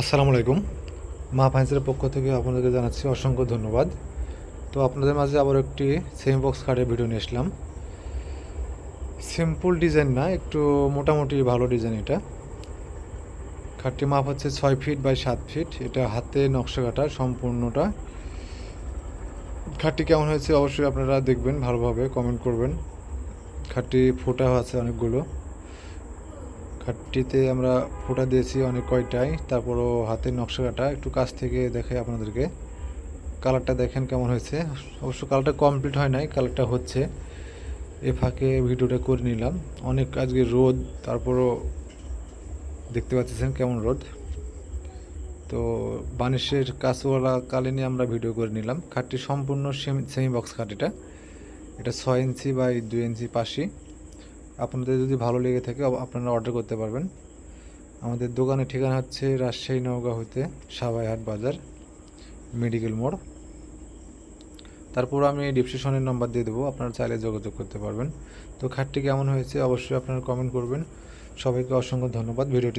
আসসালামু আলাইকুম। মা ফাইন্সের পক্ষ থেকে আপনাদেরকে জানাচ্ছি অসংখ্য ধন্যবাদ। তো আপনাদের মাঝে আবার একটি সেম বক্স কার্ডের ভিডিও নিয়ে আসলাম। সিম্পল ডিজাইন না, একটু মোটামুটি ভালো ডিজাইন এটা। খাটটির মাপ হচ্ছে ছয় ফিট বাই সাত ফিট এটা হাতে নকশা কাটা সম্পূর্ণটা। খাটটি কেমন হয়েছে অবশ্যই আপনারা দেখবেন, ভালোভাবে কমেন্ট করবেন। খাটটি ফোটা আছে অনেকগুলো। খাটটিতে আমরা ফোঁটা দিয়েছি অনেক কয়টাই তারপরও হাতের নকশা কাটা একটু কাছ থেকে দেখে আপনাদেরকে। কালারটা দেখেন কেমন হয়েছে। অবশ্য কালারটা কমপ্লিট হয় নাই, কালারটা হচ্ছে। এ ফাঁকে ভিডিওটা করে নিলাম। অনেক আজকে রোদ, তারপরও দেখতে পাচ্ছেন কেমন রোদ। তো বানিশের কাঁচওয়ালা কালীনে আমরা ভিডিও করে নিলাম। খাটটি সম্পূর্ণ সেমি বক্স খাট এটা। এটা ছয় ইঞ্চি বাই দুই ইঞ্চি পাশি। আপনাদের যদি ভালো লেগে থাকে আপনারা অর্ডার করতে পারবেন। আমাদের দোকানের ঠিকানা হচ্ছে রাজশাহী নওগাঁ হইতে সাবাইহাট বাজার, মেডিকেল মোড়। তারপর আমি ডিসক্রিপশনের নাম্বার দিয়ে দেবো, আপনারা চাইলে যোগাযোগ করতে পারবেন। তো খাটটি কেমন হয়েছে অবশ্যই আপনারা কমেন্ট করবেন। সবাইকে অসংখ্য ধন্যবাদ। ভিডিওটি